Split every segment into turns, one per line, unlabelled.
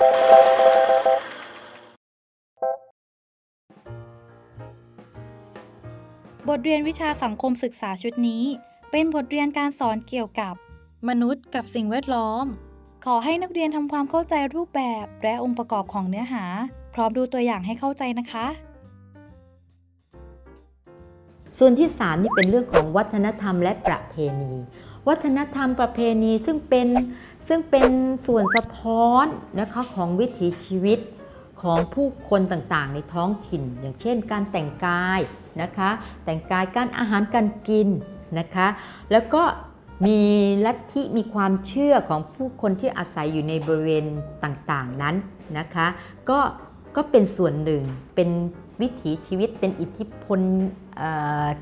บทเรียนวิชาสังคมศึกษาชุดนี้ เป็นบทเรียนการสอนเกี่ยวกับ มนุษย์กับสิ่งแวดล้อม ขอให้นักเรียนทำความเข้าใจรูปแบบและองค์ประกอบของเนื้อหา พร้อมดูตัวอย่างให้เข้าใจนะคะ
ส่วนที่ 3 นี่เป็นเรื่องของวัฒนธรรมและประเพณี วัฒนธรรมประเพณีซึ่งเป็นซึ่งเป็นส่วนสะท้อนนะคะของวิถีชีวิตของผู้คนต่างๆ ในท้องถิ่น อย่างเช่น การแต่งกายนะคะแต่งกายการอาหารการกินนะคะแล้วก็มีลัทธิมีความเชื่อของผู้คนที่อาศัยอยู่ในบริเวณต่างๆนั้นนะคะก็ก็เป็นส่วนหนึ่งเป็นวิถีชีวิตเป็นอิทธิพล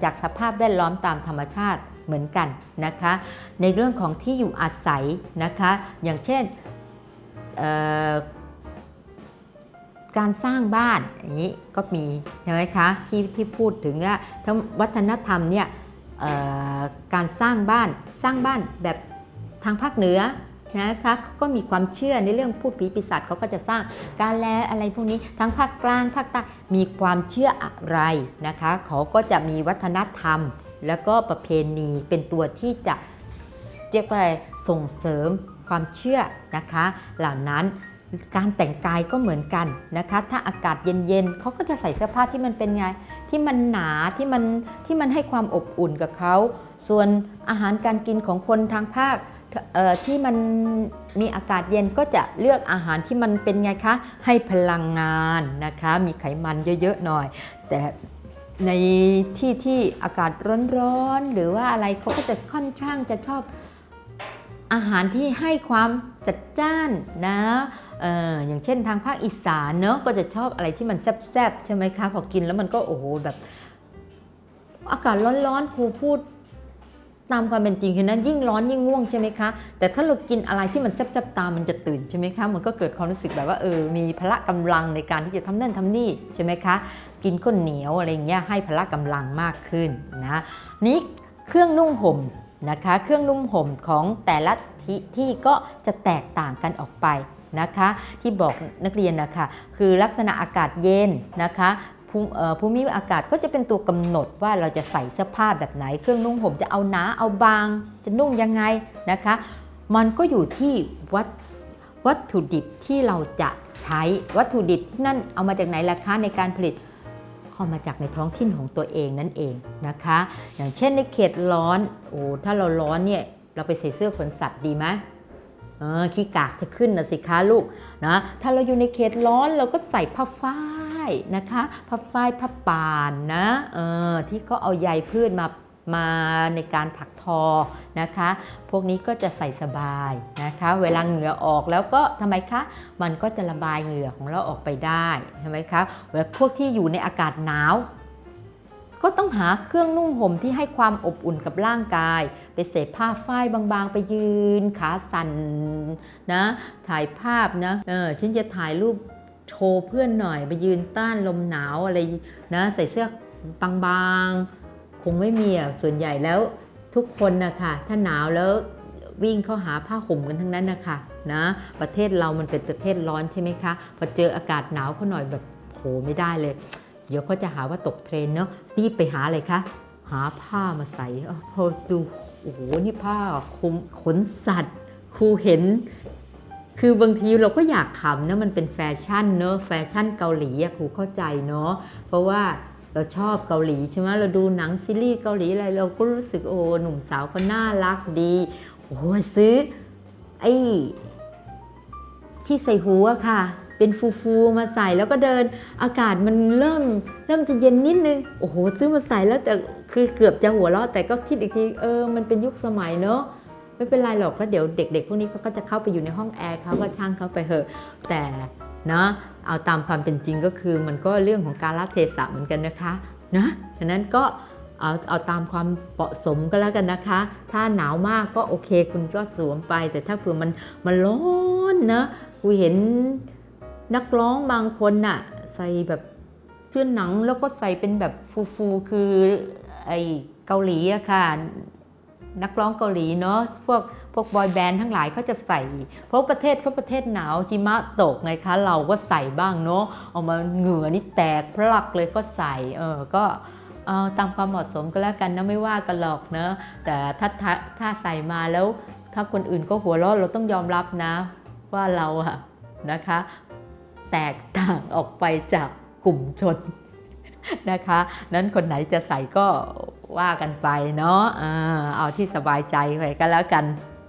จากสภาพแวดล้อมตามธรรมชาติ เหมือนกันนะคะ ในเรื่องของที่อยู่อาศัยนะคะ อย่างเช่นการสร้างบ้านอย่างนี้ก็มีใช่ไหมคะที่ที่พูดถึงว่าทั้งวัฒนธรรมเนี่ยการสร้างบ้านสร้างบ้านแบบทางภาคเหนือนะคะเขาก็มีความเชื่อในเรื่องพูดผีปีศาจเขาก็จะสร้างการแลอะไรพวกนี้ทั้งภาคกลางภาคใต้มีความเชื่ออะไรนะคะเขาก็จะมีวัฒนธรรม แล้วก็ประเพณีเป็นตัวที่จะเรียกว่าอะไรส่งเสริมความเชื่อนะคะ เหล่านั้นการแต่งกายก็เหมือนกันนะคะ ถ้าอากาศเย็นๆเขาก็จะใส่เสื้อผ้าที่มันเป็นไง ที่มันหนาที่มันที่มันให้ความอบอุ่นกับเขา ส่วนอาหารการกินของคนทางภาคที่มันมีอากาศเย็นก็จะเลือกอาหารที่มันเป็นไงคะ ให้พลังงานนะคะ มีไขมันเยอะๆหน่อย แต่ ในที่ที่อากาศร้อนๆหรือว่าอะไรเขาก็จะค่อนข้างจะชอบอาหารที่ให้ความจัดจ้านนะอออย่างเช่นทางภาคอีสานเนอะก็จะชอบอะไรที่มันแซ่บๆใช่ไหมคะพอกินแล้วมันก็โอ้โหแบบ อากาศร้อนๆครูพูด ตามความเป็นจริงคือนั้นยิ่งร้อนยิ่งง่วงใช่ไหมคะ แต่ถ้าเรากินอะไรที่มันแซ่บๆตามมันจะตื่นใช่ไหมคะ มันก็เกิดความรู้สึกแบบว่าเออ มีพละกำลังในการที่จะทำนั่นทำนี่ใช่ไหมคะ กินข้าวเหนียวอะไรเงี้ยให้พละกำลังมากขึ้นนะ นี่เครื่องนุ่งห่มนะคะ เครื่องนุ่งห่มของแต่ละที่ที่ก็จะแตกต่างกันออกไปนะคะ ที่บอกนักเรียนนะคะ คือลักษณะอากาศเย็นนะคะ ภูมิเอ่อภูมิอากาศก็จะเป็นตัวกำหนดว่าเราจะใส่เสื้อผ้าแบบไหน เครื่องนุ่งห่มจะเอาหนาเอาบาง จะนุ่งยังไงนะคะ มันก็อยู่ที่วัตวัตถุดิบที่เราจะใช้วัตถุดิบที่นั่นเอามาจากไหนล่ะคะในการผลิตเข้ามาจากในท้องถิ่นของตัวเองนั่นเองนะคะ อย่างเช่นในเขตร้อนโอ้ถ้าเราร้อนเนี่ยเราไปใส่เสื้อขนสัตว์ดีไหมเออขี้กากจะขึ้นนะสิคะลูกนะถ้าเราอยู่ในเขตร้อนเราก็ใส่ผ้าฝ้าย นะคะผ้าฝ้ายผ้าป่านนะเออที่เขาเอาใยพืชมามาในการถักทอนะคะ พวกนี้ก็จะใส่สบายนะคะ เวลาเหงื่อออกแล้วก็ทำไมคะ มันก็จะระบายเหงื่อของเราออกไปได้ใช่ไหมคะเวลาพวกที่อยู่ในอากาศหนาว ก็ต้องหาเครื่องนุ่งห่มที่ให้ความอบอุ่นกับร่างกาย ไปเสพผ้าฝ้ายบางๆ ไปยืน ขาสั่นนะ ถ่ายภาพนะ เออฉันจะถ่ายรูป โชว์เพื่อนหน่อยไปยืนต้านลมหนาวอะไรนะใส่เสื้อบางๆ คงไม่มีอะส่วนใหญ่แล้วทุกคนนะคะถ้าหนาวแล้ววิ่งเข้าหาผ้าห่มกันทั้งนั้นนะคะนะประเทศเรามันเป็นประเทศร้อนใช่ไหมคะพอเจออากาศหนาวเขาหน่อยแบบโหไม่ได้เลย เดี๋ยวเขาจะหาว่าตกเทรนเนาะรีบไปหาอะไรคะหาผ้ามาใส่อ้าวพอดูโอ้โหนี่ผ้าคุมขนสัตว์ครูเห็น คือบางทีเราก็อยากขำนะมันเป็นแฟชั่นเนอะแฟชั่นเกาหลีอะครูเข้าใจเนาะเพราะว่าเราชอบเกาหลีใช่ไหมเราดูหนังซีรีส์เกาหลีอะไรเราก็รู้สึกโอ้หนุ่มสาวเขาน่ารักดีโอ้ซื้อไอ้ที่ใส่หูอะค่ะ เป็นฟูๆมาใส่แล้วก็เดิน อากาศมันเริ่มเริ่มจะเย็นนิดนึงโอ้โหซื้อมาใส่แล้วแต่คือเกือบจะหัวเราะแต่ก็คิดอีกทีเออมันเป็นยุคสมัยเนอะ ไม่เป็นไรหรอกเพราะเดี๋ยวเด็ก ๆ พวกนี้เขาก็จะเข้าไปอยู่ในห้องแอร์เขาก็ช่างเขาไปเถอะ แต่เนาะเอาตามความเป็นจริงก็คือมันก็เรื่องของการละเทศะเหมือนกันนะคะนะฉะนั้นก็เอาเอาตามความเหมาะสมก็แล้วกันนะคะ ถ้าหนาวมากก็โอเคคุณก็สวมไป แต่ถ้าเผื่อมันมันร้อนนะคุยเห็นนักร้องบางคนน่ะใส่แบบเสื้อหนังแล้วก็ใส่เป็นแบบฟูๆคือไอเกาหลีอะค่ะ นักร้องเกาหลีเนาะพวกพวกบอยแบนด์ทั้งหลายเขาจะใส่ เพราะประเทศเขาประเทศหนาวหิมะตกไงคะเราก็ใส่บ้างเนาะออกมาเหงื่อนี่แตกพลักเลยก็ใส่เออก็เอาตามความเหมาะสมก็แล้วกันนะไม่ว่ากันหรอกเนะแต่ถ้าถ้าถ้าใส่มาแล้ว ถ้าคนอื่นก็หัวเราะเราต้องยอมรับนะ ว่าเราอะนะคะ แตกต่างออกไปจากกลุ่มชนนะคะ นั้นคนไหนจะใส่ก็ ว่ากันไปเนาะเอาที่สบายใจไปก็แล้วกัน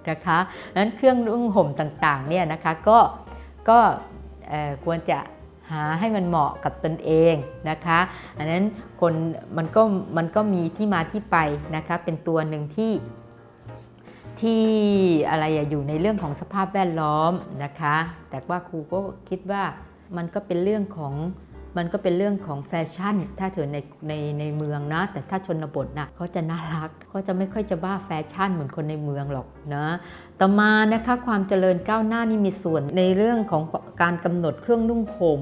นะคะนั้นเครื่องนุ่งห่มต่างๆเนี่ยนะคะก็ก็ควรจะหาให้มันเหมาะกับตนเองนะคะ อันนั้นคนมันก็มันก็มีที่มาที่ไปนะคะ เป็นตัวหนึ่งที่ที่อะไรอะอยู่ในเรื่องของสภาพแวดล้อมนะคะ แต่ว่าครูก็คิดว่ามันก็เป็นเรื่องของ มันก็เป็นเรื่องของแฟชั่น ถ้าเถอในในในเมืองนะ แต่ถ้าชนบทนะเขาจะน่ารักเขาจะไม่ค่อยจะบ้าแฟชั่นเหมือนคนในเมืองหรอกนะต่อมานะคะความเจริญก้าวหน้านี่มีส่วนในเรื่องของการกำหนดเครื่องนุ่งห่ม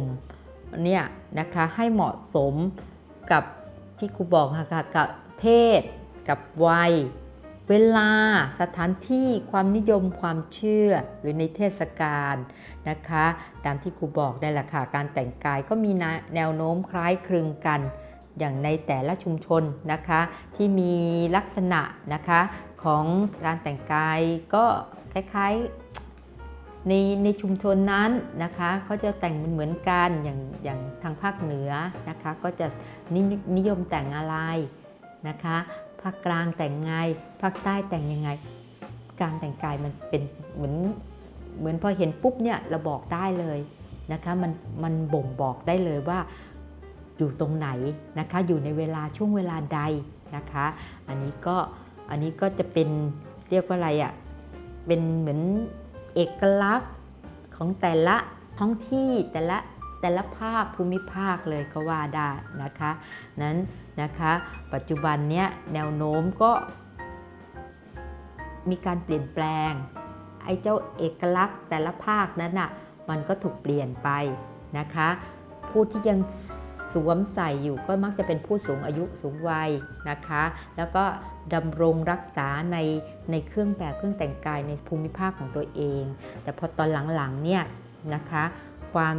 เนี่ยนะคะให้เหมาะสมกับที่ครูบอกค่ะกับเพศ กับวัย เวลาสถานที่ความนิยมความเชื่อหรือในเทศกาลนะคะ ตามที่ครูบอกได้แหละค่ะการแต่งกายก็มีแนวโน้มคล้ายคลึงกัน อย่างในแต่ละชุมชนนะคะ ที่มีลักษณะนะคะของการแต่งกายก็คล้ายๆในในชุมชนนั้นนะคะเขาจะแต่งเหมือนๆกันอย่างอย่างทางภาคเหนือนะคะ ก็จะนนิยมแต่งอะไรนะคะ ภาคกลางแต่งไงภาคใต้แต่งยังไง การแต่งกายมันเป็นเหมือนเหมือนพอเห็นปุ๊บเนี่ยเราบอกได้เลยนะคะมันมันบ่งบอกได้เลยว่าอยู่ตรงไหนนะคะอยู่ในเวลาช่วงเวลาใดนะคะ อันนี้ก็อันนี้ก็จะเป็นเรียกว่าอะไรอะ่ะเป็นเหมือนเอกลักษณ์ของแต่ละท้องที่แต่ละ แต่ละภาคภูมิภาคเลยก็ว่าได้นะคะนั้นนะคะปัจจุบันเนี้ยแนวโน้มก็มีการเปลี่ยนแปลงไอ้เจ้าเอกลักษณ์แต่ละภาคนั้นน่ะมันก็ถูกเปลี่ยนไปนะคะ ผู้ที่ยังสวมใส่อยู่ก็มักจะเป็นผู้สูงอายุสูงวัยนะคะ แล้วก็ดำรงรักษาในในเครื่องแบบเครื่องแต่งกายในภูมิภาคของตัวเอง แต่พอตอนหลังๆเนี่ยนะคะ ความ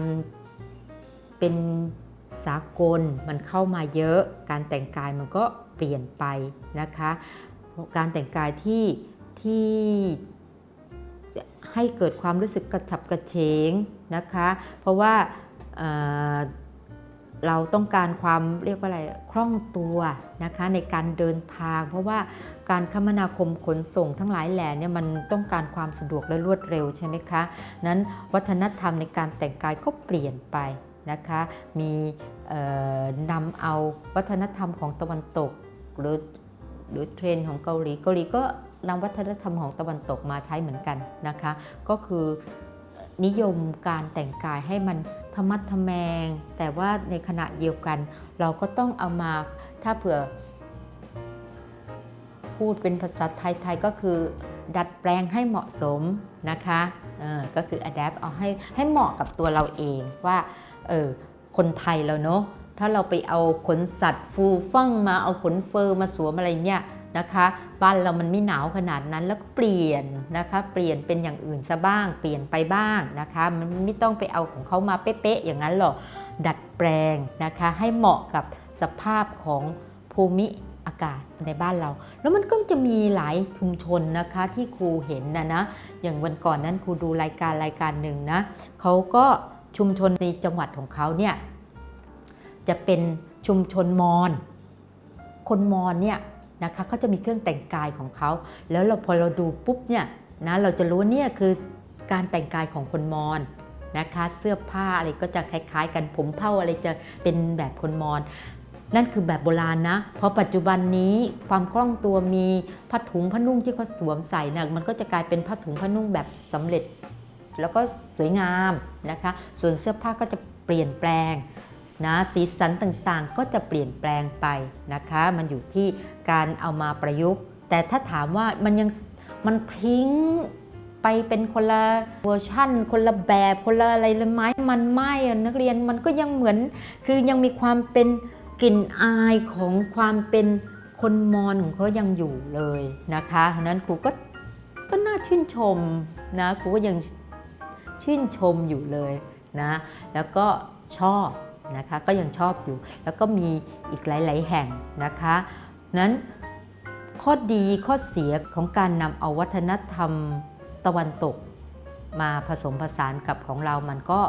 เป็นสากลมันเข้ามาเยอะ การแต่งกายมันก็เปลี่ยนไปนะคะ การแต่งกายที่ที่ให้เกิดความรู้สึกกระฉับกระเฉงนะคะ เพราะว่าเเราต้องการความเรียกว่าอะไรคล่องตัวนะคะในการเดินทาง เพราะว่าการคมนาคมขนส่งทั้งหลายแหล่เนี่ยมันต้องการความสะดวกและรวดเร็วใช่ไหมคะ นั้นวัฒนธรรมในการแต่งกายก็เปลี่ยนไป นะคะ มีนำเอาวัฒนธรรมของตะวันตก หรือหรือเทรนด์ของเกาหลีเกาหลีก็นำวัฒนธรรมของตะวันตกมาใช้เหมือนกันนะคะ ก็คือนิยมการแต่งกายให้มันธรรมัดทแมง แต่ว่าในขณะเดียวกัน เราก็ต้องเอามาถ้าเผื่อ พูดเป็นภาษาไทยๆก็คือ ดัดแปลงให้เหมาะสมนะคะก็คือ adapt เอาให้ให้เหมาะกับตัวเราเองว่า เออคนไทยเราเนาะถ้าเราไปเอาขนสัตว์ฟูฟ่องมาเอาขนเฟอร์มาสวมอะไรเนี่ยนะคะบ้านเรามันไม่หนาวขนาดนั้นแล้วก็เปลี่ยนนะคะเปลี่ยนเป็นอย่างอื่นซะบ้าง เปลี่ยนไปบ้างนะคะมันไม่ต้องไปเอาของเขามาเป๊ะๆอย่างนั้นหรอกดัดแปลงนะคะให้เหมาะกับสภาพของภูมิอากาศในบ้านเรา แล้วมันก็จะมีหลายชุมชนนะคะที่ครูเห็นนะนะอย่างวันก่อนนั้นครูดูรายการรายการหนึ่งนะเขาก็ ชุมชนในจังหวัดของเขาเนี่ยจะเป็นชุมชนมอญคนมอญเนี่ยนะคะเขาจะมีเครื่องแต่งกายของเขาแล้วเราพอเราดูปุ๊บเนี่ยนะเราจะรู้ว่าเนี่ยคือการแต่งกายของคนมอญนะคะเสื้อผ้าอะไรก็จะคล้ายๆ กันผมเผ้าอะไรจะเป็นแบบคนมอญนั่นคือแบบโบราณนะ เพราะปัจจุบันนี้ความคล่องตัวมีผ้าถุงผ้านุ่งที่เขาสวมใส่นะมันก็จะกลายเป็นผ้าถุงผ้านุ่งแบบสำเร็จ แล้วก็สวยงามนะคะ ส่วนเสื้อผ้าก็จะเปลี่ยนแปลงนะสีสันต่างๆ ก็จะเปลี่ยนแปลงไปนะคะ มันอยู่ที่การเอามาประยุกต์ แต่ถ้าถามว่ามันยังมันทิ้งไปเป็นคนละเวอร์ชั่น คนละแบบคนละอะไรเลยไหมมันไม่นักเรียนมันก็ยังเหมือน คือยังมีความเป็นกลิ่นอายของความเป็นคนมอญของเขายังอยู่เลยนะคะฉะนั้นครูก็ก็น่าชื่นชมนะครูก็ยัง ชื่นชมอยู่เลยนะแล้วก็ชอบนะคะก็ยังชอบอยู่ แล้วก็มีอีกหลาย ๆ แห่งนะคะนั้นข้อดีข้อเสียของการนำเอาวัฒนธรรมตะวันตก มาผสมผสานกับของเรามันก็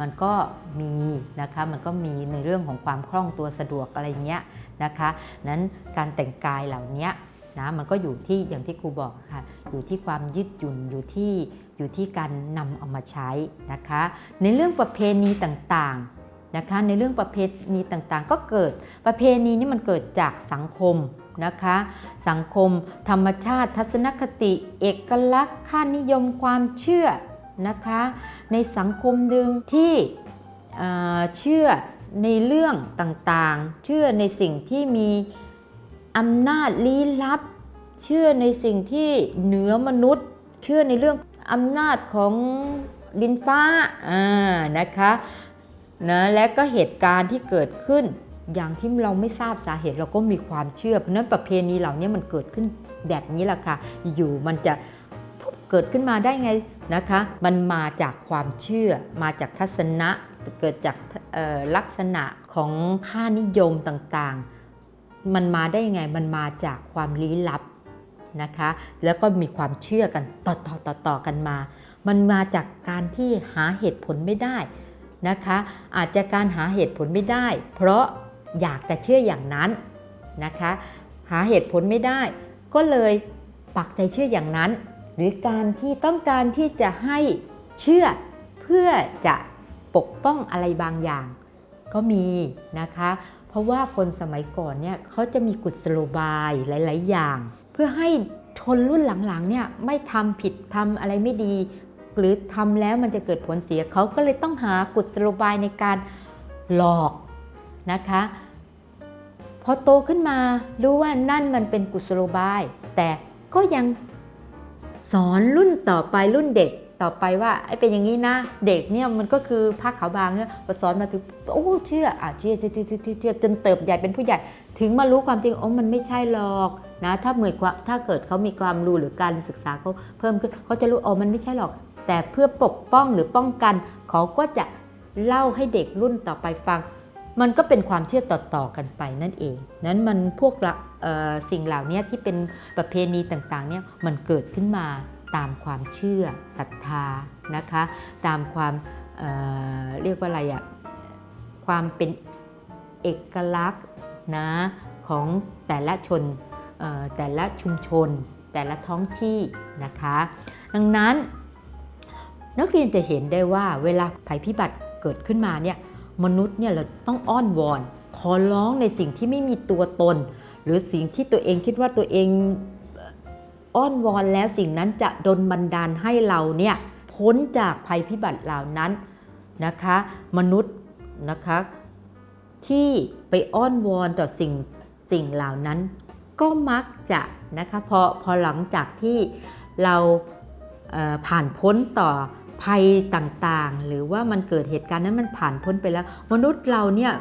มันก็มีนะคะมันก็มีในเรื่องของความคล่องตัวสะดวกอะไรเงี้ยนะคะนั้นการแต่งกายเหล่านี้นะมันก็อยู่ที่อย่างที่ครูบอกค่ะอยู่ที่ความยืดหยุ่นอยู่ที่ อยู่ที่การนำเอามาใช้นะคะ ในเรื่องประเพณีต่างๆนะคะ ในเรื่องประเพณีต่างๆ ก็เกิดประเพณีนี้มันเกิดจากสังคมนะคะ สังคม ธรรมชาติ ทัศนคติ เอกลักษณ์ค่านิยมความเชื่อนะคะ ในสังคมหนึ่งที่เอ่อเชื่อในเรื่องต่างๆ เชื่อในสิ่งที่มีอำนาจลี้ลับ เชื่อในสิ่งที่เหนือมนุษย์ เชื่อในเรื่อง อำนาจของดินฟ้าอ่านะคะนะและก็เหตุการณ์ที่เกิดขึ้น อย่างที่เราไม่ทราบสาเหตุเราก็มีความเชื่อเพราะนั้นประเพณีเหล่านี้มันเกิดขึ้นแบบนี้แหละค่ะ อยู่มันจะเกิดขึ้นมาได้ไงนะคะ มันมาจากความเชื่อ มาจากทัศนะ เกิดจากลักษณะของค่านิยมต่างๆ มันมาได้ยังไง มันมาจากความลี้ลับ นะคะ แล้วก็มีความเชื่อกันต่อต่อต่อต่อกันมา มันมาจากการที่หาเหตุผลไม่ได้นะคะ อาจจะการหาเหตุผลไม่ได้ เพราะอยากแต่เชื่ออย่างนั้นนะคะ หาเหตุผลไม่ได้ ก็เลยปักใจเชื่ออย่างนั้น หรือการที่ต้องการที่จะให้เชื่อเพื่อจะปกป้องอะไรบางอย่าง ก็มีนะคะ เพราะว่าคนสมัยก่อนเนี่ยเขาจะมีกุศโลบายหลาย ๆ อย่าง เพื่อให้ชนรุ่นหลังๆเนี่ยไม่ทำผิดทำอะไรไม่ดี หรือทำแล้วมันจะเกิดผลเสียเขาก็เลยต้องหากุศโลบายในการหลอกนะคะพอโตขึ้นมารู้ว่านั่นมันเป็นกุศโลบาย แต่ก็ยังสอนรุ่นต่อไปรุ่นเด็กต่อไปว่าไอ้เป็นอย่างนี้นะ เด็กเนี่ยมันก็คือผ้าขาวบางเนี่ยพอสอนมาถึงโอ้เชื่ออะเชื่อเชื่อเชื่อเชื่อเชื่อเชื่อจนเติบใหญ่เป็นผู้ใหญ่ ถึงมารู้ความจริงโอ้มันไม่ใช่หรอก นะถ้าเหมือนถ้าเกิดเขามีความรู้หรือการศึกษาเขาเพิ่มขึ้นเขาจะรู้อ๋อมันไม่ใช่หรอก แต่เพื่อปกป้องหรือป้องกันเขาก็จะเล่าให้เด็กรุ่นต่อไปฟัง มันก็เป็นความเชื่อต่อๆกันไปนั่นเอง นั้นมันพวกสิ่งเหล่านี้ที่เป็นประเพณีต่างๆเนี่ยมันเกิดขึ้นมาตามความเชื่อศรัทธานะคะ ตามความเเรียกว่าอะไรอะความเป็นเอกลักษณ์นะของแต่ละชน แต่ละชุมชน แต่ละท้องที่นะคะ ดังนั้น นักเรียนจะเห็นได้ว่าเวลาภัยพิบัติเกิดขึ้นมาเนี่ยมนุษย์เนี่ยเราต้องอ้อนวอน ขอร้องในสิ่งที่ไม่มีตัวตน หรือสิ่งที่ตัวเองคิดว่าตัวเองอ้อนวอนแล้วสิ่งนั้นจะดลบันดาลให้เราเนี่ยพ้นจากภัยพิบัติเหล่านั้นนะคะ มนุษย์นะคะที่ไปอ้อนวอนต่อสิ่งสิ่งเหล่านั้น ก็มักจะนะคะพอพอหลังจากที่เราเผ่านพ้นต่อภัยต่างๆ หรือว่ามันเกิดเหตุการณ์นั้นมันผ่านพ้นไปแล้ว มนุษย์เราเนี่ย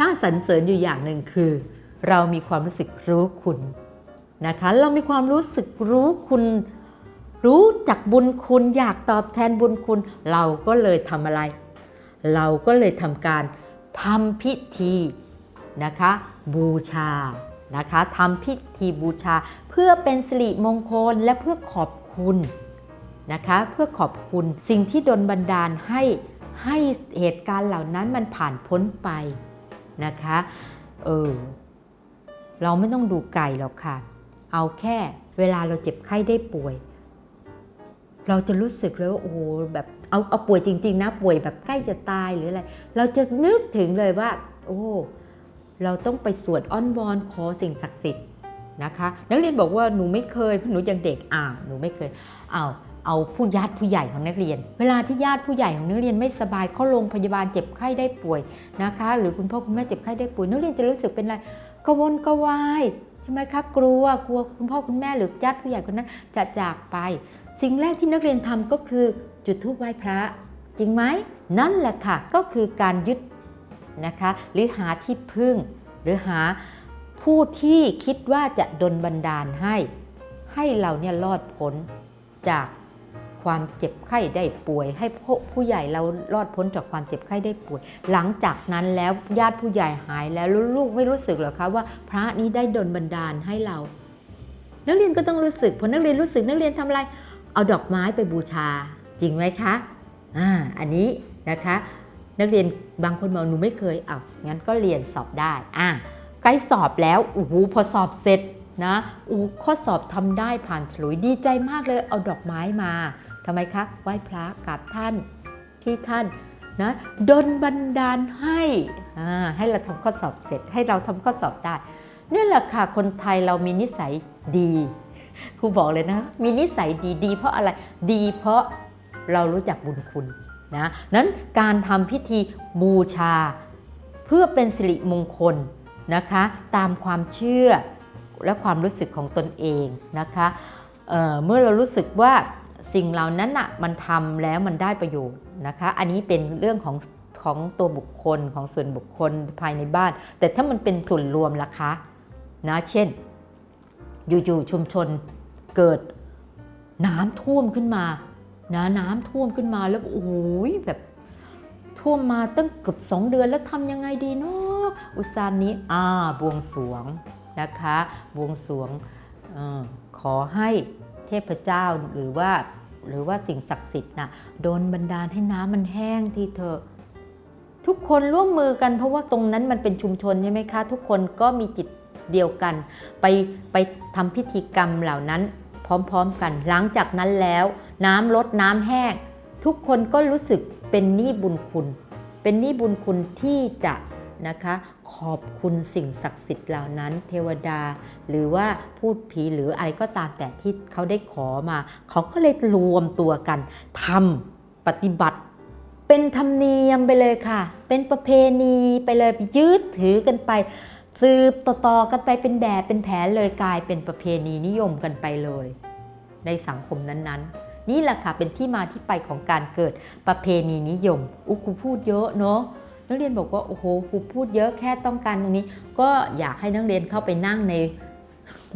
น่าสรรเสริญอยู่อย่างหนึ่งคือ เรามีความรู้สึกรู้คุณนะคะเรามีความรู้สึกรู้คุณ รู้จักบุญคุณอยากตอบแทนบุญคุณ เราก็เลยทำอะไร เราก็เลยทำการทำพิธีนะคะ บูชา นะคะทำพิธีบูชาเพื่อเป็นสิริมงคลและเพื่อขอบคุณนะคะเพื่อขอบคุณสิ่งที่ดลบันดาลให้ให้เหตุการณ์เหล่านั้นมันผ่านพ้นไปนะคะเออเราไม่ต้องดูไกลหรอกค่ะ เอาแค่เวลาเราเจ็บไข้ได้ป่วย เราจะรู้สึกเลยว่าโอ้โหแบบเอาเอาป่วยจริง ๆ นะ ป่วยแบบใกล้จะตายหรืออะไร เราจะนึกถึงเลยว่า โอ้ เราต้องไปสวดอ้อนวอนขอสิ่งศักดิ์สิทธิ์นะคะ นักเรียนบอกว่าหนูไม่เคยเพราะหนูยังเด็กอ่าวหนูไม่เคยเอาเอาผู้ญาติผู้ใหญ่ของนักเรียน เวลาที่ญาติผู้ใหญ่ของนักเรียนไม่สบายเข้าโรงพยาบาลเจ็บไข้ได้ป่วยนะคะ หรือคุณพ่อคุณแม่เจ็บไข้ได้ป่วยนักเรียนจะรู้สึกเป็นอะไรกวนกวายใช่ไหมคะกลัวกลัวคุณพ่อคุณแม่หรือญาติผู้ใหญ่คนนั้นจะจากไป สิ่งแรกที่นักเรียนทำก็คือจุดธูปไหว้พระ จริงไหมนั่นแหละค่ะ ก็คือการยึด นะคะ หรือหาที่พึ่ง หรือหาผู้ที่คิดว่าจะดลบันดาลให้ ให้เราเนี่ยรอดพ้นจากความเจ็บไข้ได้ป่วย ให้ผู้ผู้ใหญ่เรารอดพ้นจากความเจ็บไข้ได้ป่วย หลังจากนั้นแล้วญาติผู้ใหญ่หายแล้วลูกไม่รู้สึกหรอคะว่า พระนี้ได้ดลบันดาลให้เรา นักเรียนก็ต้องรู้สึกพอนักเรียนรู้สึกนักเรียนทำอะไร เอาดอกไม้ไปบูชาจริงไหมคะอ่าอันนี้นะคะ นักเรียนบางคนบอกหนูไม่เคยเอางั้นก็เรียนสอบได้อะใกล้สอบแล้วโอ้โหพอสอบเสร็จนะอู้ข้อสอบทำได้ผ่านฉลุยดีใจมากเลยเอาดอกไม้มาทำไมคะไหว้พระกราบท่านที่ท่านนะดนบันดาลให้อ่าให้เราทำข้อสอบเสร็จ ให้เราทำข้อสอบได้นี่แหละค่ะคนไทยเรามีนิสัยดีครูบอกเลยนะ มีนิสัยดีดีเพราะอะไรดีเพราะเรารู้จักบุญคุณ นะนั้นการทำพิธีบูชา เพื่อเป็นสิริมงคลนะคะ ตามความเชื่อและความรู้สึกของตนเองนะคะเเมื่อเรารู้สึกว่าสิ่งเหล่านั้นน่ะมันทำแล้วมันได้ประโยชน์นะคะ อันนี้เป็นเรื่องของของตัวบุคคลของส่วนบุคคลภายในบ้าน แต่ถ้ามันเป็นส่วนรวมล่ะคะนะเช่น อยู่ๆชุมชนเกิดน้ำท่วมขึ้นมา นะน้ำท่วมขึ้นมาแล้วโอ้ยแบบท่วมมาตั้งเกือบสองเดือนแล้วทำยังไงดีเนาะอุตสาห์นี้อ่าบวงสรวงนะคะบวงสรวงออขอให้เทพเจ้าหรือว่าหรือว่าสิ่งศักดิ์สิทธิ์นะโดนบันดาลให้น้ำมันแห้งทีเถอะทุกคนร่วมมือกันเพราะว่าตรงนั้นมันเป็นชุมชนใช่ไหมคะ ทุกคนก็มีจิตเดียวกัน ไปไปทำพิธีกรรมเหล่านั้นพร้อมๆกัน หลังจากนั้นแล้ว น้ำลดน้ำแห้ง ทุกคนก็รู้สึกเป็นหนี้บุญคุณ เป็นหนี้บุญคุณที่จะนะคะขอบคุณสิ่งศักดิ์สิทธิ์เหล่านั้น เทวดา หรือว่าพูดผีหรืออะไรก็ตามแต่ที่เขาได้ขอมา เขาก็เลยรวมตัวกันทำปฏิบัติ เป็นธรรมเนียมไปเลยค่ะ เป็นประเพณีไปเลยยืดถือกันไปสืบต่อๆกันไปเป็นแบบเป็นแผนเลยกลายเป็นประเพณีนิยมกันไปเลย ในสังคมนั้นๆ นี่แหละค่ะเป็นที่มาที่ไปของการเกิดประเพณีนิยมอุครูพูดเยอะเนาะนักเรียนบอกว่าโอ้โหครูพูดเยอะแค่ต้องการตรงนี้ ก็อยากให้นักเรียนเข้าไปนั่งใน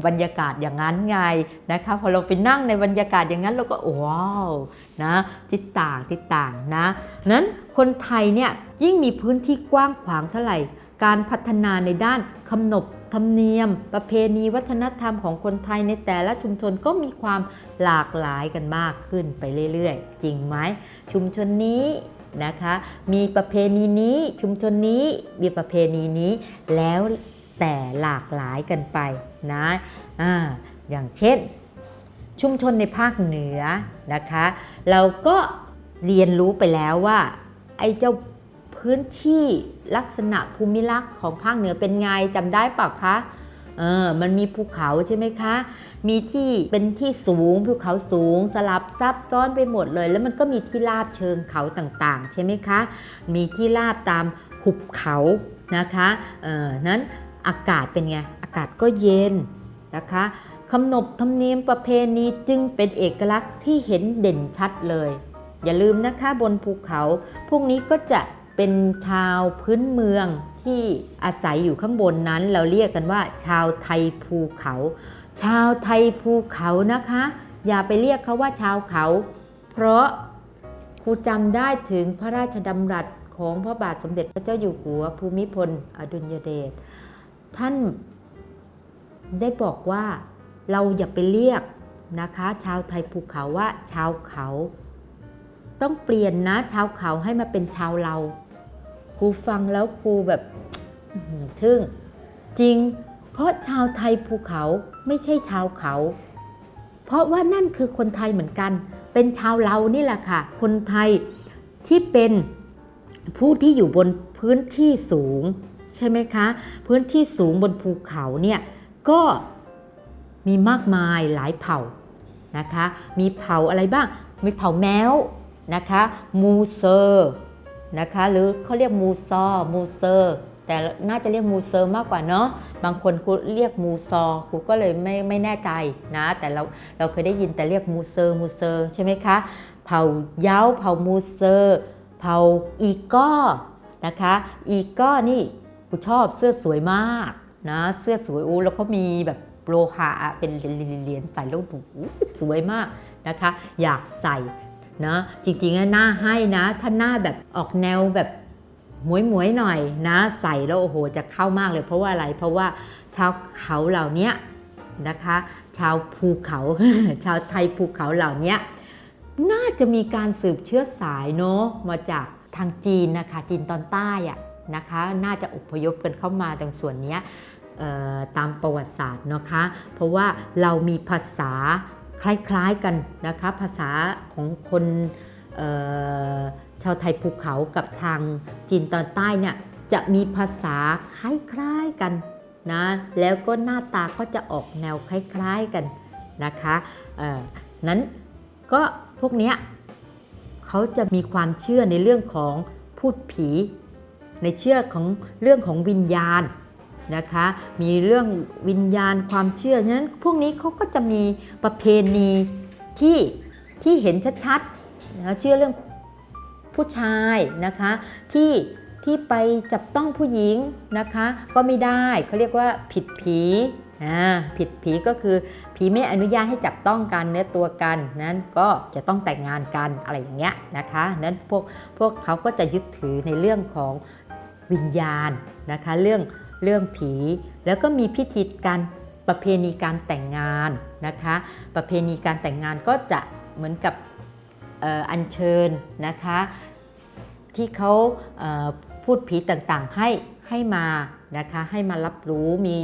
บรรยากาศอย่างนั้นไงนะคะพอเราไปนั่งในบรรยากาศอย่างนั้นเราก็ว้าวนะทิศต่างทิศต่างนะนั้นคนไทยเนี่ยยิ่งมีพื้นที่กว้างขวางเท่าไหร่ การพัฒนาในด้านขนบ ธรรมเนียม ประเพณีวัฒนธรรมของคนไทยในแต่ละชุมชนก็มีความหลากหลายกันมากขึ้นไปเรื่อยๆ จริงไหม ชุมชนนี้นะคะ มีประเพณีนี้ชุมชนนี้มีประเพณีนี้แล้วแต่หลากหลายกันไปนะอ่าอย่างเช่น ชุมชนในภาคเหนือนะคะ เราก็เรียนรู้ไปแล้วว่าไอ้เจ้าพื้นที่ ลักษณะภูมิลักษณ์ของภาคเหนือเป็นไงจำได้ปล่าคะเออมันมีภูเขาใช่ไหมคะ มีที่เป็นที่สูงภูเขาสูงสลับซับซ้อนไปหมดเลย แล้วมันก็มีที่ราบเชิงเขาต่างๆ ใช่ไหมคะ มีที่ราบตามหุบเขานะคะเออนั้นอากาศเป็นไง อากาศก็เย็นนะคะขนบธรรมเนียมประเพณีจึงเป็นเอกลักษณ์ที่เห็นเด่นชัดเลย อย่าลืมนะคะบนภูเขา พวกนี้ก็จะ เป็นชาวพื้นเมืองที่อาศัยอยู่ข้างบนนั้น เราเรียกกันว่า ชาวไทยภูเขา ชาวไทยภูเขานะคะ อย่าไปเรียกเขาว่าชาวเขา เพราะครูจำได้ถึงพระราชดำรัสของพระบาทสมเด็จพระเจ้าอยู่หัวภูมิพล อดุลยเดชท่านได้บอกว่าเราอย่าไปเรียกนะคะ ชาวไทยภูเขาว่าชาวเขา ต้องเปลี่ยนนะชาวเขาให้มาเป็นชาวเรา ครูฟังแล้วครูแบบทึ่ง จริง เพราะชาวไทยภูเขาไม่ใช่ชาวเขา เพราะว่านั่นคือคนไทยเหมือนกัน เป็นชาวเรานี่แหละค่ะ คนไทยที่เป็นผู้ที่อยู่บนพื้นที่สูง ใช่ไหมคะ พื้นที่สูงบนภูเขาเนี่ยก็มีมากมายหลายเผ่านะคะ มีเผ่าอะไรบ้าง มีเผ่าแมวนะคะ มูเซอร์ นะคะหรือเขาเรียกมูซอมูเซอร์แต่น่าจะเรียกมูเซอร์มากกว่าเนาะบางคนครูเรียกมูซอครูก็เลยไม่ไม่แน่ใจนะ แต่เราเราเคยได้ยินแต่เรียกมูเซอร์มูเซอร์ใช่ไหมคะเผ่าเย้าเผ่ามูเซอร์เผ่าอีก้อนะคะอีก้อนี่ครูชอบเสื้อสวยมากนะเสื้อสวยอู้แล้วเขามีแบบโลหะเป็นเหรียญใส่แล้วโอ้โหสวยมากนะคะ อยากใส่ นะจริงๆอะหน้าให้นะถ้าหน้าแบบออกแนวแบบหมวยๆหน่อยนะ ใส่แล้วโอ้โหจะเข้ามากเลย เพราะว่าอะไรเพราะว่าชาวเขาเหล่านี้นะคะ ชาวภูเขา ชาวไทยภูเขาเหล่านี้น่าจะมีการสืบเชื้อสายเนาะมาจากทางจีนนะคะ จีนตอนใต้อะนะคะ น่าจะอพยพกันเข้ามาตรงส่วนนี้ตามประวัติศาสตร์นะคะ เพราะว่าเรามีภาษา คล้ายๆกันนะคะภาษาของคนชาวไทยภูเขากับทางจีนตอนใต้เนี่ยจะมีภาษาคล้ายๆกันนะแล้วก็หน้าตาก็จะออกแนวคล้ายๆกันนะคะเอ่อนั้นก็พวกเนี้ยเขาจะมีความเชื่อในเรื่องของพูดผี ในเชื่อของเรื่องของวิญญาณ นะคะ มีเรื่องวิญญาณความเชื่อ ฉะนั้นพวกนี้เขาก็จะมีประเพณีที่ที่เห็นชัดๆนะเชื่อเรื่องผู้ชายนะคะที่ที่ไปจับต้องผู้หญิงนะคะ ก็ไม่ได้เขาเรียกว่าผิดผีผิดผีก็คือผีไม่อนุญาตให้จับต้องกันเนื้อตัวกันนั้นก็จะต้องแต่งงานกันอะไรอย่างเงี้ยนะคะนั้นพวกพวกเขาก็จะยึดถือในเรื่องของวิญญาณนะคะ เรื่อง เรื่องผี แล้วก็มีพิธีการประเพณีการแต่งงานนะคะ ประเพณีการแต่งงานก็จะเหมือนกับอัญเชิญนะคะ ที่เขาเพูดผีต่างๆให้ให้มานะคะให้มารับรู้มี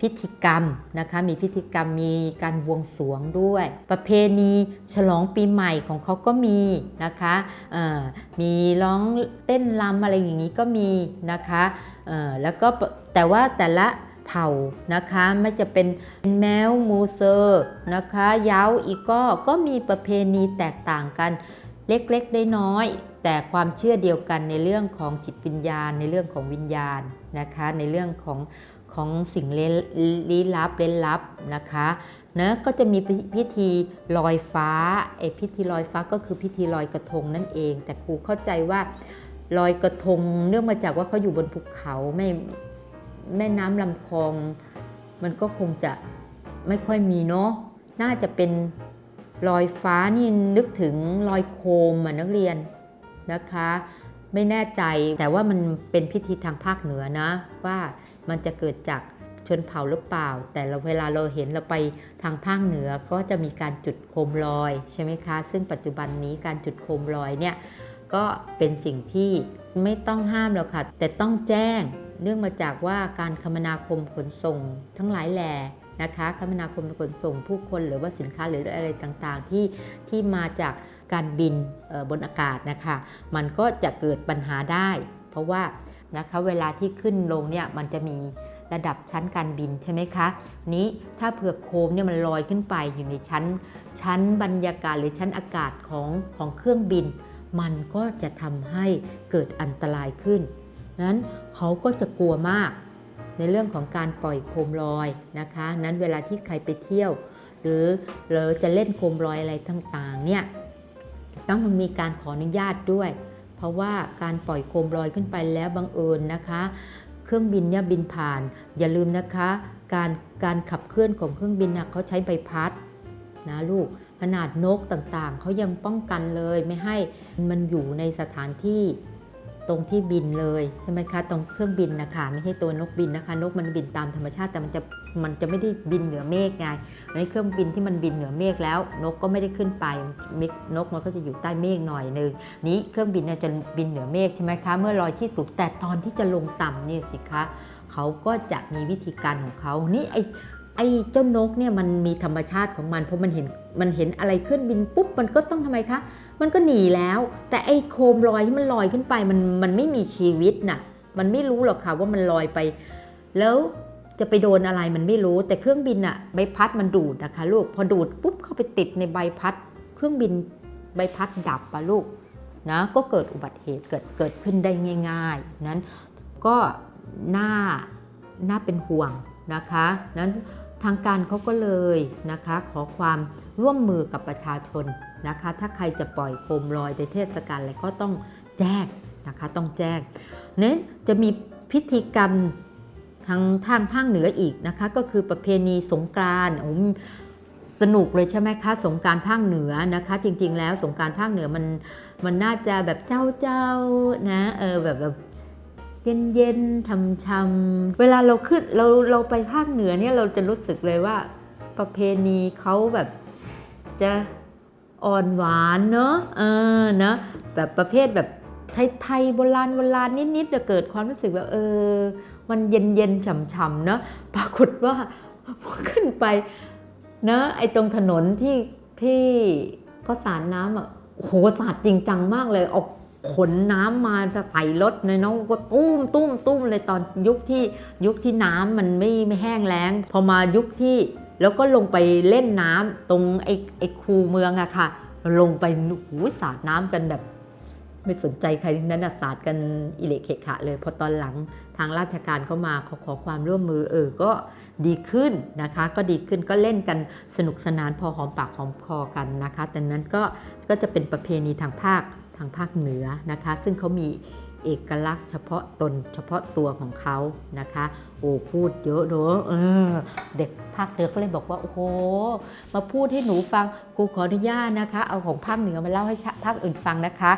พิธีกรรมนะคะมีพิธีกรรมมีการบวงสรวงด้วย ประเพณีฉลองปีใหม่ของเขาก็มีนะคะมีร้องเต้นรำอะไรอย่างนี้ก็มีนะคะแล้วก็ แต่ว่าแต่ละเผ่านะคะไม่จะเป็นแมวมูเซอร์นะคะย้าอีกก็ก็มีประเพณีแตกต่างกันเล็กๆได้น้อย แต่ความเชื่อเดียวกันในเรื่องของจิตวิญญาณ ในเรื่องของวิญญาณนะคะในเรื่องของของสิ่งลี้ลับเล่นลับนะคะนะก็จะมีพิธีลอยฟ้าไอพิธีลอยฟ้าก็คือพิธีลอยกระทงนั่นเอง แต่ครูเข้าใจว่าลอยกระทงเนื่องมาจากว่าเขาอยู่บนภูเขาไม่ แม่น้ำลำคลอง มันก็คงจะไม่ค่อยมีเนาะน่าจะเป็นลอยฟ้านี่นึกถึงลอยโคมอะนักเรียนนะคะ ไม่แน่ใจแต่ว่ามันเป็นพิธีทางภาคเหนือนะ ว่ามันจะเกิดจากชนเผ่าหรือเปล่า แต่เราเวลาเราเห็นเราไปทางภาคเหนือก็จะมีการจุดโคมลอยใช่ไหมคะ ซึ่งปัจจุบันนี้การจุดโคมลอยเนี่ยก็เป็นสิ่งที่ไม่ต้องห้ามแล้วค่ะ แต่ต้องแจ้ง เนื่องมาจากว่าการคมนาคมขนส่ง ทั้งหลายแหล่นะคะคมนาคมขนส่งผู้คนหรือว่าสินค้าหรืออะไรต่างๆ ที่ที่มาจากการบินบนอากาศนะคะมันก็จะเกิดปัญหาได้ เพราะว่านะคะเวลาที่ขึ้นลงเนี่ยมันจะมีระดับชั้นการบินใช่ไหมคะ นี้ถ้าเผื่อโคมเนี่ยมันลอยขึ้นไปอยู่ในชั้น ชั้นบรรยากาศหรือชั้นอากาศของของเครื่องบิน มันก็จะทำให้เกิดอันตรายขึ้น นั้นเขาก็จะกลัวมาก ในเรื่องของการปล่อยโคมลอยนะคะ นั้นเวลาที่ใครไปเที่ยว หรือหรือจะเล่นโคมลอยอะไรต่างๆเนี่ยต้องมีการขออนุญาตด้วย เพราะว่าการปล่อยโคมลอยขึ้นไปแล้วบังเอิญนะคะ เครื่องบินเนี่ยบินผ่าน อย่าลืมนะคะ การการขับเคลื่อนของเครื่องบินนะเขาใช้ใบพัดนะลูกขนาดนกต่างๆ เขายังป้องกันเลยไม่ให้มันอยู่ในสถานที่ ตรงที่บินเลยใช่ไหมคะตรงเครื่องบินนะคะไม่ใช่ตัวนกบินนะคะ นกมันบินตามธรรมชาติแต่มันจะมันจะไม่ได้บินเหนือเมฆไงในเครื่องบินที่มันบินเหนือเมฆแล้ว นกก็ไม่ได้ขึ้นไปนกมันก็จะอยู่ใต้เมฆหน่อยนึงนี้เครื่องบินเนี่ยจะบินเหนือเมฆใช่ไหมคะเมื่อลอยที่สูงแต่ตอนที่จะลงต่ำเนี่ยสิคะเขาก็จะมีวิธีการของเขานี่ไอไอเจ้านกเนี่ยมันมีธรรมชาติของมันเพราะมันเห็นมันเห็นอะไรขึ้นบินปุ๊บมันก็ต้องทำไมคะ มันก็หนีแล้ว แต่ไอ้โคมลอยที่มันลอยขึ้นไปมันมันไม่มีชีวิตน่ะ มันไม่รู้หรอกค่ะว่ามันลอยไป แล้วจะไปโดนอะไรมันไม่รู้ แต่เครื่องบินอะใบพัดมันดูดนะคะลูกพอดูดปุ๊บเข้าไปติดในใบพัด เครื่องบินใบพัดดับปะลูกนะก็เกิดอุบัติเหตุเกิดเกิดขึ้นได้ง่าย ๆ นั้นก็น่าน่าเป็นห่วงนะคะนั้นทางการเขาก็เลยนะคะขอความร่วมมือกับประชาชน นะคะ ถ้าใครจะปล่อยโคมลอยในเทศกาลอะไรก็ต้องแจ้งนะคะ ต้องแจ้งเน้นจะมีพิธีกรรมทางทางภาคเหนืออีกนะคะ ก็คือประเพณีสงกรานต์สนุกเลยใช่ไหมคะสงกรารภาคเหนือนะคะ จริง ๆ แล้วสงกรารภาคเหนือมันมันน่าจะแบบเจ้าเจ้านะเออแบบแบบเย็นเย็นๆช่ำเวลาเราขึ้นเราเราไปภาคเหนือเนี่ยเราจะรู้สึกเลยว่าประเพณีเขาแบบจะ อ่อนหวานเนอะเออเนอะแบบประเภทแบบไทยๆโบราณโบราณนิดๆจะเกิดความรู้สึกแบบเออ มันเย็นๆฉ่ำๆเนอะปรากฏว่าพอขึ้นไปนะไอ้ตรงถนนที่ที่เขาสาดน้ำอะโหสาดจริงจังมากเลยเอาขนน้ำมาจะใส่รถเลยเนาะก็ตุ้มตุ้มตุ้มเลยตอนยุคที่ยุคที่น้ำมันไม่ไม่แห้งแล้ง พอมายุคที่ แล้วก็ลงไปเล่นน้ำตรงไอ้ไอ้คูเมืองอะค่ะ ลงไปโอ้โหสาดน้ำกันแบบ ไม่สนใจใครทั้งนั้นอะสาดกันอิเละเขะขะเลย พอตอนหลังทางราชการเข้ามาเขาขอความร่วมมือเออก็ดีขึ้นนะคะ ก็ดีขึ้นก็เล่นกันสนุกสนานพอหอมปากหอมคอกันนะคะแต่นั้นก็ก็จะเป็นประเพณีทางภาคทางภาคเหนือนะคะ ซึ่งเขามีเอกลักษณ์เฉพาะตนเฉพาะตัวของเขานะคะ โอ้พูดเยอะเนอะเออเด็กภาคเหนือก็เลยบอกว่า โอ้โห มาพูดให้หนูฟังครูขออนุญาตนะคะ เอาของภาคเหนือมาเล่าให้ภาคอื่นฟังนะคะ